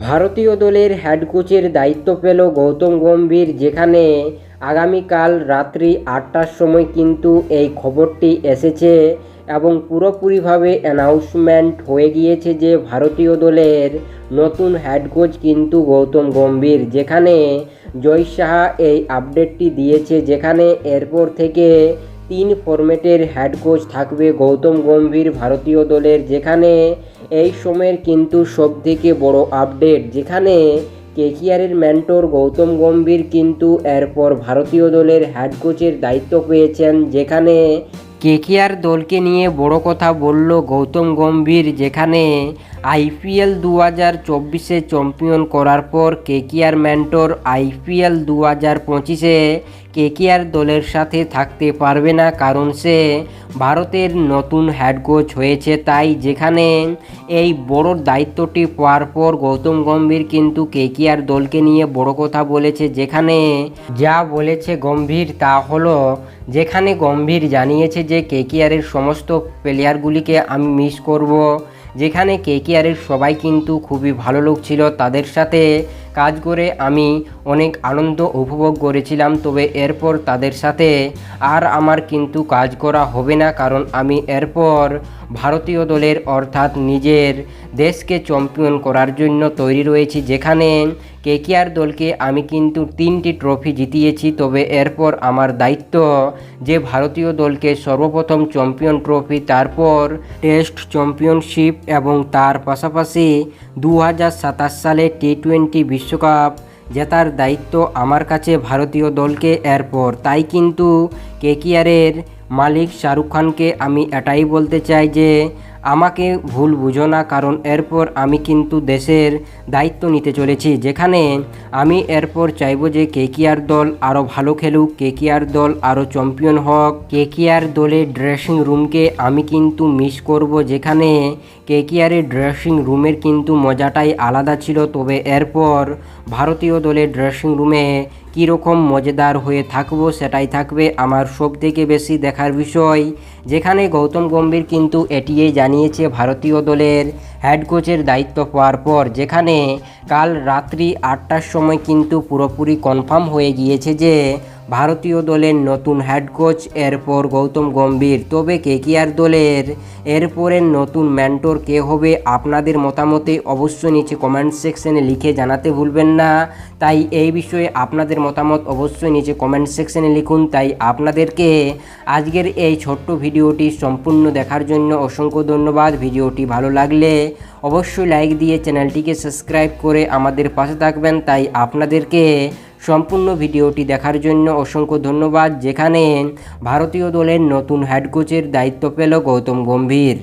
ভারতীয় দলের হেড কোচের দায়িত্ব পেল গৌতম গম্ভীর, যেখানে আগামীকাল রাত্রি আটটার সময় কিন্তু এই খবরটি এসেছে এবং পুরোপুরিভাবে অ্যানাউন্সমেন্ট হয়ে গিয়েছে যে ভারতীয় দলের নতুন হেড কোচ কিন্তু গৌতম গম্ভীর, যেখানে জয় সাহা এই আপডেটটি দিয়েছে, যেখানে এরপর থেকে তিন ফরম্যাটের হেড কোচ থাকবে গৌতম গম্ভীর ভারতীয় দলের, যেখানে এই সময়ের কিন্তু সবথেকে বড় আপডেট যেখানে কেকিআরের মেন্টর গৌতম গম্ভীর কিন্তু এরপর ভারতীয় দলের হেড কোচের দায়িত্ব পেয়েছেন, যেখানে কেকিআর দলকে নিয়ে বড় কথা বলল গৌতম গম্ভীর, যেখানে আইপিএল দু হাজার চব্বিশে চ্যাম্পিয়ন করার পর কেকিআর মেন্টর আইপিএল দু হাজার পঁচিশে কেকিআর দলের সাথে থাকতে পারবে না কারণ সে ভারতের নতুন হেড কোচ হয়েছে। তাই যেখানে এই বড় দায়িত্বটি পাওয়ার পর গৌতম গম্ভীর কিন্তু কেকিআর দলকে নিয়ে বড় কথা বলেছে। যেখানে যা বলেছে গম্ভীর তা হলো, যেখানে গম্ভীর জানিয়েছে যে কেকিআরের সমস্ত প্লেয়ারগুলিকে আমি মিস করব। যেখানে কেকেআরের সবাই কিন্তু খুবই ভালো লোক ছিল তাদের সাথে। কাজ করে আমি অনেক আনন্দ উপভোগ করেছিলাম, তবে এরপর তাদের সাথে আর আমার কিন্তু কাজ করা হবে না, কারণ আমি এরপর ভারতীয় দলের অর্থাৎ নিজের দেশকে চ্যাম্পিয়ন করার জন্য তৈরি রয়েছি। যেখানে কেকেআর দলকে আমি কিন্তু তিনটি ট্রফি জিতিয়েছি, তবে এরপর আমার দায়িত্ব যে ভারতীয় দলকে সর্বপ্রথম চ্যাম্পিয়ন ট্রফি তারপর টেস্ট চ্যাম্পিয়নশিপ এবং তার পাশাপাশি দু হাজার সাতাশ সালে টি টোয়েন্টি বিশ্বকাপ, জেতার দায়িত্ব আমার কাছে ভারতীয় দলকে এরপর। তাই কিন্তু কেকিআরের মালিক শাহরুখ খানকে আমি এটাই বলতে চাই যে আমাকে ভুল বুঝো না, কারণ এরপর আমি কিন্তু দেশের দায়িত্ব নিতে চলেছি। যেখানে আমি এরপর চাইব যে কেকিআর দল আরও ভালো খেলুক, কেকিআর দল আরও চ্যাম্পিয়ন হোক। কেকিআর দলের ড্রেসিং রুমকে আমি কিন্তু মিস করব। যেখানে কেকিআরের ড্রেসিং রুমের কিন্তু মজাটাই আলাদা ছিল। তবে এরপর ভারতীয় দলের ড্রেসিং রুমে কীরকম মজাদার হয়ে থাকব সেটাই থাকবে আমার সব থেকে বেশি দেখার বিষয়। যেখানে গৌতম গম্ভীর কিন্তু এটিই জানিয়েছে ভারতীয় দলের হেড কোচের দায়িত্ব পাওয়ার পর, যেখানে কাল রাত্রি আটটার সময় কিন্তু পুরোপুরি কনফার্ম হয়ে গিয়েছে যে ভারতীয় দলের নতুন হেড কোচ এরপর গৌতম গম্ভীর। তবে কেকিআর দলের, এরপরের নতুন মেন্টর কে হবে আপনাদের মতামতে অবশ্যই নিচে কমেন্ট সেকশনে লিখে জানাতে ভুলবেন না। তাই এই বিষয়ে আপনাদের মতামত অবশ্যই নিচে কমেন্ট সেকশনে লিখুন। তাই আপনাদেরকে আজকের এই ছোট্ট ভিডিওটি সম্পূর্ণ দেখার জন্য অসংখ্য ধন্যবাদ। ভিডিওটি ভালো লাগলে অবশ্যই লাইক দিয়ে চ্যানেলটিকে সাবস্ক্রাইব করে আমাদের পাশে থাকবেন। তাই আপনাদেরকে সম্পূর্ণ ভিডিওটি দেখার জন্য অসংখ্য ধন্যবাদ। যেখানে ভারতীয় দলের নতুন হেড কোচের দায়িত্ব পেল গৌতম গম্ভীর।